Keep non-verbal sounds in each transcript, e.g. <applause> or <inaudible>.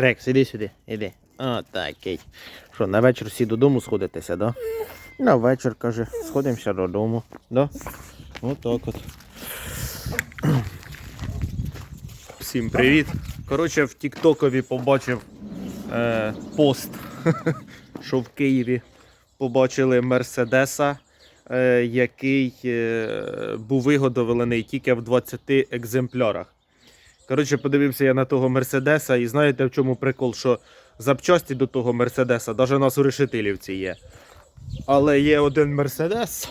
Трекс, іди сюди, іди. О, такий. Що, на вечір всі додому сходитеся, да? На вечір, каже, сходимося додому. Да? Отак от. Всім привіт. Коротше, в Тіктокові побачив е, пост, <laughs> що в Києві побачили Мерседеса, е, який е, був виготовлений тільки в 20 екземплярах. Коротше, подивився я на того Мерседеса, і знаєте в чому прикол, що запчасті до того Мерседеса, навіть у нас у Решетилівці є. Але є один Мерседес,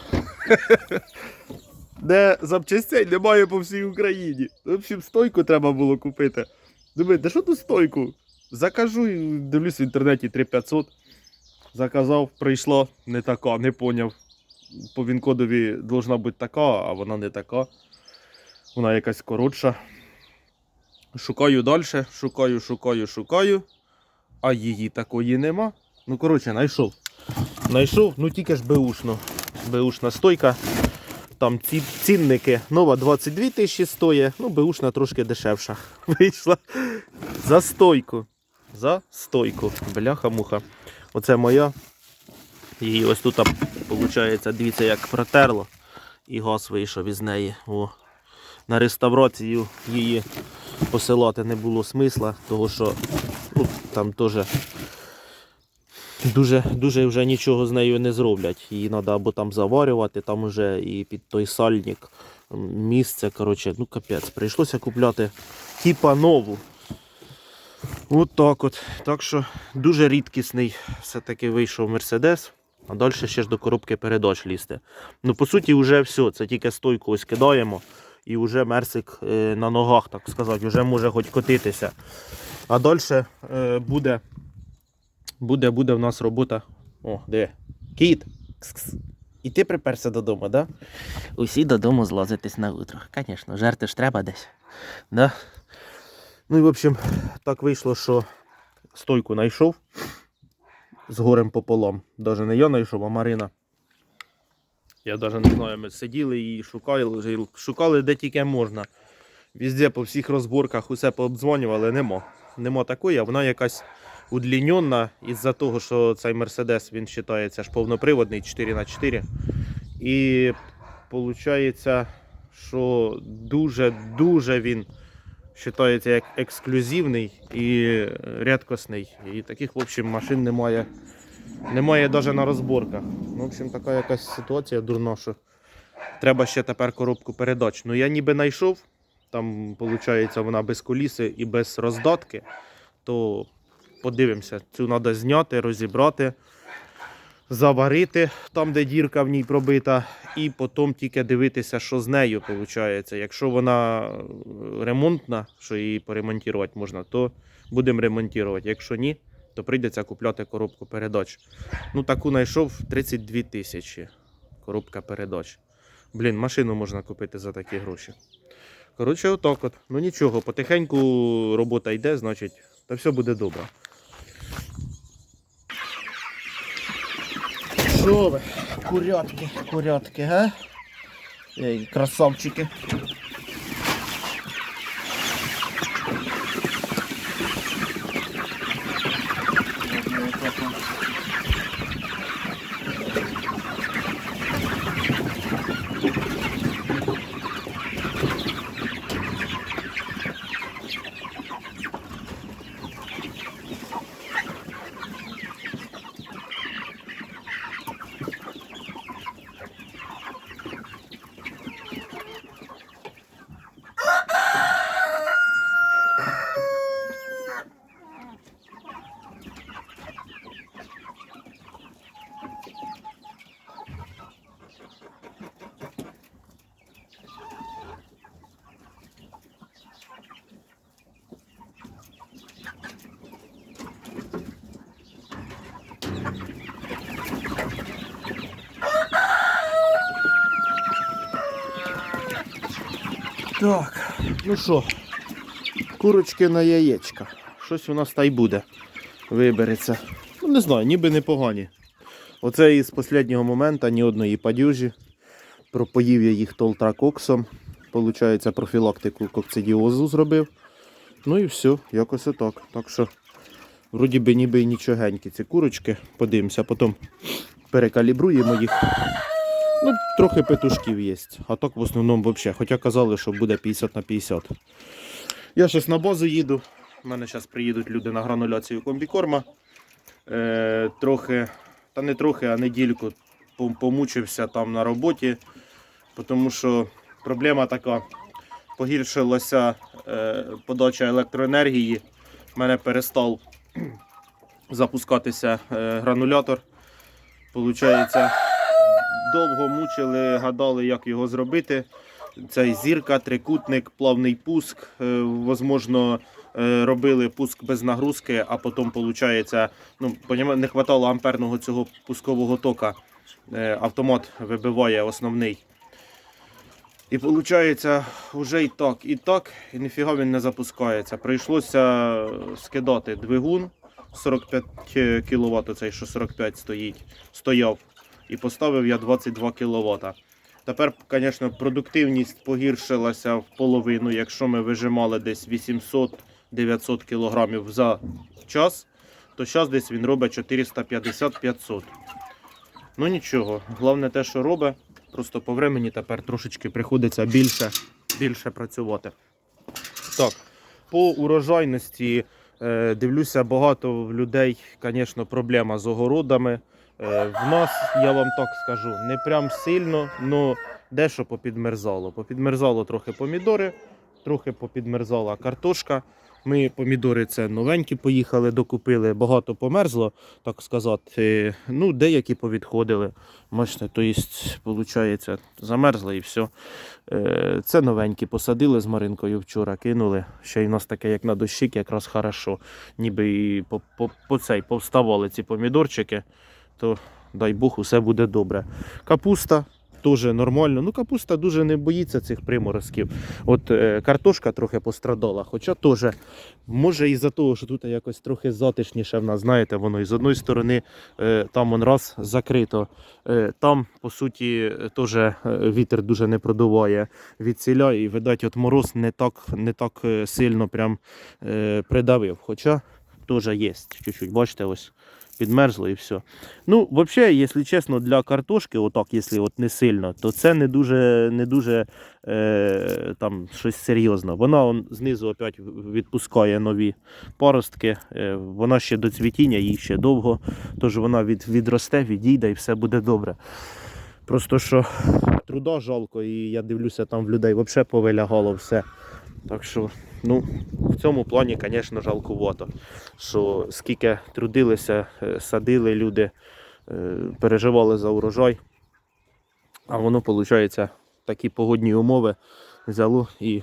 <laughs> де запчастей немає по всій Україні. В общем, стойку треба було купити. Думаю, де що тут стойку? Закажу, і дивлюсь в інтернеті 3500. Заказав, прийшло не така, не поняв. По Вінкодові должна бути така, а вона не така. Вона якась коротша. Шукаю далі, шукаю, шукаю, шукаю. А її такої нема. Ну, коротше, знайшов. Знайшов, ну тільки ж беушно. Беушна стойка. Там ці цінники. Нова 22 тисячі стоїть, ну беушна трошки дешевша. <laughs> Вийшла. За стойку. За стойку. Бляха-муха. Оце моя. І ось тут, виходить, дивіться, як протерло. І газ вийшов із неї. О. На реставрацію її посилати не було смисла, тому що ну, там теж дуже, дуже вже нічого з нею не зроблять. Її треба або там заварювати, там вже і під той сальник місце. Коротше, ну капець, прийшлося купляти типа нову. От так от. Так що дуже рідкісний все-таки вийшов Мерседес. А далі ще ж до коробки передач лізти. Ну, по суті, вже все. Це тільки стойку ось кидаємо. І вже Мерсик е, на ногах, так сказати, вже може хоч котитися. А далі е, буде, буде, буде в нас робота. О, де? Кіт. І ти приперся додому, да? Усі додому злазитись на утро. Звісно, жерти ж треба десь. Да? Ну і в общем, так вийшло, що стойку знайшов з горем пополам. Даже не я знайшов, а Марина. Я навіть не знаю, ми сиділи і шукали, шукали де тільки можна. Везде по всіх розборках усе пообдзвонювали, нема. Нема такої, а вона якась удлінена із-за того, що цей Мерседес він вважається ж повноприводний 4х4. І виходить, що дуже-дуже він вважається як ексклюзивний і рідкісний. І таких, в общем, машин немає. Немає навіть на розборках. Ну, в общем, така якась ситуація дурна, що треба ще тепер коробку передач. Ну я ніби знайшов, там, виходить, вона без коліси і без роздатки, то подивимося, цю треба зняти, розібрати, заварити там, де дірка в ній пробита, і потім тільки дивитися, що з нею виходить. Якщо вона е, ремонтна, що її поремонтувати можна, то будемо ремонтувати. Якщо ні, то прийдеться купляти коробку передач. Ну, таку знайшов 32 тисячі. Коробка передач. Блін, машину можна купити за такі гроші. Коротше, отак от. Ну нічого, потихеньку робота йде, значить, та все буде добре. Що ви? Курятки, курятки, га? Ей, красавчики. Так, ну що, курочки на яєчка. Щось у нас та й буде. Вибереться. Ну не знаю, ніби непогані. Оце із останнього моменту ні одної падюжі. Пропоїв я їх толтракоксом. Получається, профілактику кокцидіозу зробив. Ну і все, якось отак. Так що Вроді би ніби нічогенькі ці курочки. Подивимося, потім перекалібруємо їх. Ну, трохи петушків є. А так в основному взагалі. Хоча казали, що буде 50 на 50. Я зараз на базу їду. У мене зараз приїдуть люди на грануляцію комбікорма. Е, трохи, та не трохи, а недільку помучився там на роботі, тому що проблема така. Погіршилася е, подача електроенергії. У мене перестав <clears throat> запускатися е, гранулятор. Получається, довго мучили, гадали, як його зробити. Цей зірка, трикутник, плавний пуск. Е, возможно, е, робили пуск без нагрузки, а потім, виходить, ну, не вистачало амперного цього пускового тока. Е, Автомат вибиває основний. І виходить, вже і так, і так, і ніфіга він не запускається. Прийшлося скидати двигун 45 кВт, цей що 45 стоїть, стояв. І поставив я 22 кВт. Тепер, звісно, продуктивність погіршилася в половину. Якщо ми вижимали десь 800-900 кг за час, то зараз десь він робить 450-500. Ну нічого, головне те, що робить. Просто по времені тепер трошечки приходиться більше, більше працювати. Так, по урожайності е, дивлюся, багато людей, звісно, проблема з огородами. Е, в нас, я вам так скажу, не прям сильно, але дещо попідмерзало. Попідмерзало трохи помідори, трохи попідмерзала картошка. Ми помідори це новенькі поїхали, докупили, багато померзло, так сказати. Ну, деякі повідходили. Бачите, то виходить, замерзли і все. Це новенькі посадили з Маринкою вчора, кинули. Ще й в нас таке, як на дощик, якраз хорошо. Ніби і по, по, по цей повставали ці помідорчики, то дай Бог, усе буде добре. Капуста. Теж нормально. Ну, капуста дуже не боїться цих приморозків. От е, картошка трохи пострадала, хоча теж може із-за того, що тут якось трохи затишніше в нас, знаєте, воно і з одної сторони е, там он раз закрито, е, там, по суті, теж е, вітер дуже не продуває від ціля, і видать, от мороз не так, не так е, сильно прям е, придавив. Хоча теж є чуть-чуть, бачите, ось підмерзло і все. Ну, взагалі, якщо чесно, для картошки, отак, якщо от не сильно, то це не дуже, не дуже е, там щось серйозне. Вона он, знизу опять відпускає нові паростки. Е, вона ще до цвітіння, їй ще довго. Тож вона від, відросте, відійде і все буде добре. Просто що труда жалко, і я дивлюся, там в людей взагалі повилягало все. Так що, ну, в цьому плані, звісно, жалкувато. Що скільки трудилися, е, садили люди, е, переживали за урожай, а воно, виходить, такі погодні умови взяло і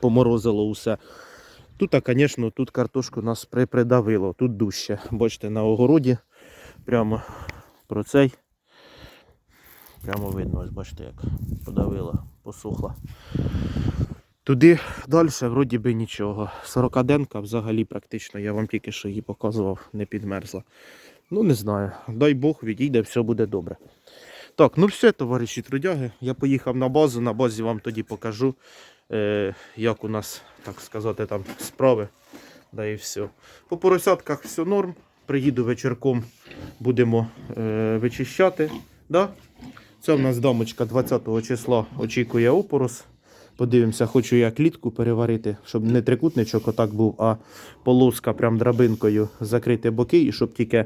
поморозило усе. Тут, звісно, тут картошку нас при- придавило, тут дужче. Бачите, на огороді прямо про цей. Прямо видно, ось бачите, як подавила, посухла. Туди далі вроді би нічого. 40-денка взагалі практично, я вам тільки що її показував, не підмерзла. Ну не знаю. Дай Бог відійде, все буде добре. Так, ну все, товариші трудяги. Я поїхав на базу, на базі вам тоді покажу, е, як у нас, так сказати, там справи. Да і все. По поросятках все норм. Приїду вечірком, будемо е, вичищати. Да? Це в нас дамочка 20 числа очікує опорос. Подивимося, хочу я клітку переварити, щоб не трикутничок отак був, а полоска прям драбинкою закрити боки, і щоб тільки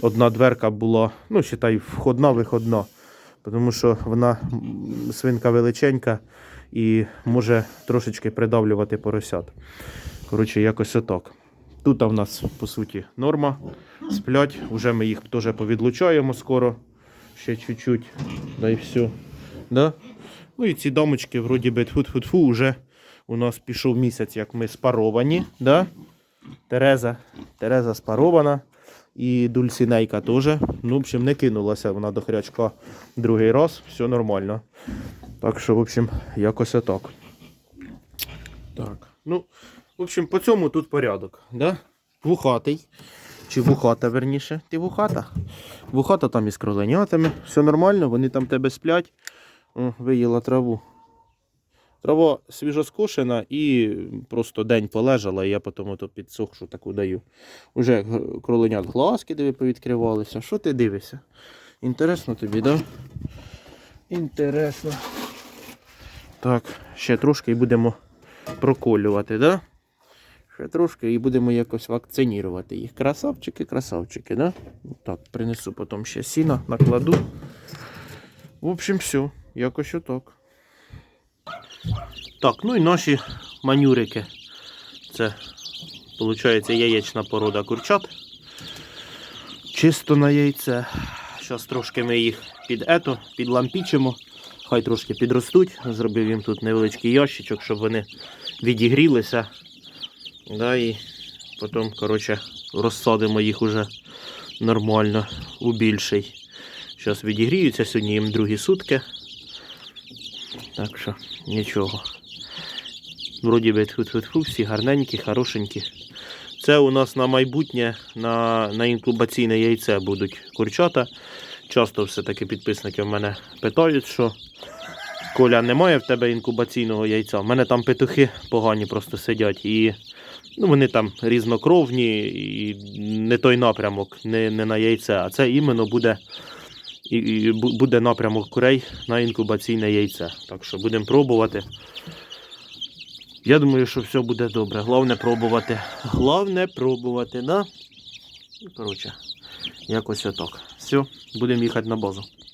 одна дверка була, ну, считай, входна, виходна. Тому що вона свинка величенька і може трошечки придавлювати поросят. Коротше, якось отак. Тут в нас, по суті, норма. Сплять, вже ми їх теж повідлучаємо скоро. Ще чуть-чуть. Да і все. Да? Ну і ці дамочки, вроді би, тфу-тфу-тфу, вже у нас пішов місяць, як ми спаровані. Да? Тереза, Тереза спарована. І Дульсінейка теж. Ну, в общем, не кинулася вона до хрячка другий раз, все нормально. Так що, в общем, якось отак. Так. Ну, в общем, по цьому тут порядок. Да? Вухатий. Чи вухата, верніше. Ти вухата? Вухата там із кроленятами. Все нормально, вони там тебе сплять. Виїла траву. Трава свіжоскошена і просто день полежала, і я потім ото підсохшу таку даю. Уже кроленят глазки диви повідкривалися. Що ти дивишся? Інтересно тобі, так? Да? Інтересно. Так, ще трошки і будемо проколювати, да? Ще трошки і будемо якось вакцинувати їх. Красавчики, красавчики, да? Так, принесу потім ще сіна, накладу. В общем, все, якось отак. Так, ну і наші манюрики. Це, виходить, яєчна порода курчат. Чисто на яйце. Зараз трошки ми їх під ето, підлампічимо. Хай трошки підростуть. Зробив їм тут невеличкий ящичок, щоб вони відігрілися. Да, і потім, коротше, розсадимо їх уже нормально у більший. Зараз відігріються, сьогодні їм другі сутки. Так що нічого. Вроді би тьфу-тьфу-тьфу, всі гарненькі, хорошенькі. Це у нас на майбутнє, на, на інкубаційне яйце будуть курчата. Часто все-таки підписники в мене питають, що Коля, немає в тебе інкубаційного яйця. У мене там петухи погані просто сидять. І ну, вони там різнокровні, і не той напрямок, не, не на яйце, а це іменно буде, і, і буде напрямок курей на інкубаційне яйце. Так що будемо пробувати. Я думаю, що все буде добре. Головне пробувати. Головне пробувати, да? Коротше, якось отак. Все, будемо їхати на базу.